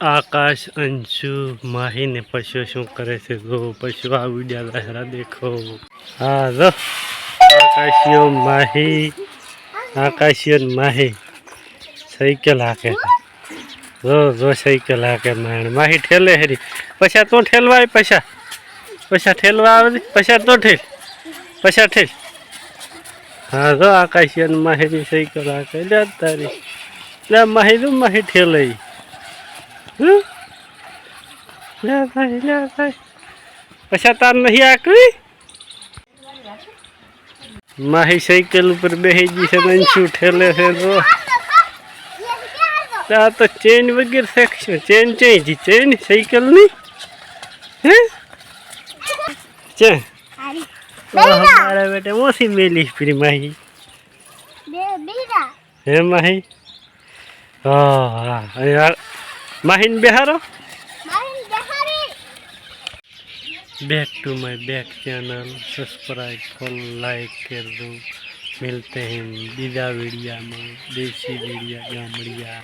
આકાશ, અંશુ માહી ને પશુ શું કરે છે ગો પશુ આ વિડિયા દહેરા દેખો. હા લો આકાશીઓ માહી આકાશીઓ માહી, સાયકલ હાકે. જો જો સાયકલ હાકે માણ. માહી ઠેલે હેરી. પછા તો ઠેલવા આય પછા. પછા ઠેલવા આવે પછા તો ઠેલ. પછા ઠેલ. હા, જો આકાશીઓ માહીની સાયકલ હાકે. લે તારી. લે માહી તું માહી ઠેલે હમ? લે ભાઈ લે ભાઈ પછા તાર નહીં આકવી માહી સાયકલ ઉપર બેસી ગઈ છે ને અંશુ ઠેલે છે જો આ તો ચેન વગેરે શેકશું ચેન ચેજી ચેન સાયકલ ની હે ચે મારા બેટે ઓછી મેલી ફરી માહી હે માહી હા હા અહીંયા માહીને બેહારો back to my back channel subscribe follow like कर दो मिलते हैं बीजा वीडिया में देसी वीडिया गामड़िया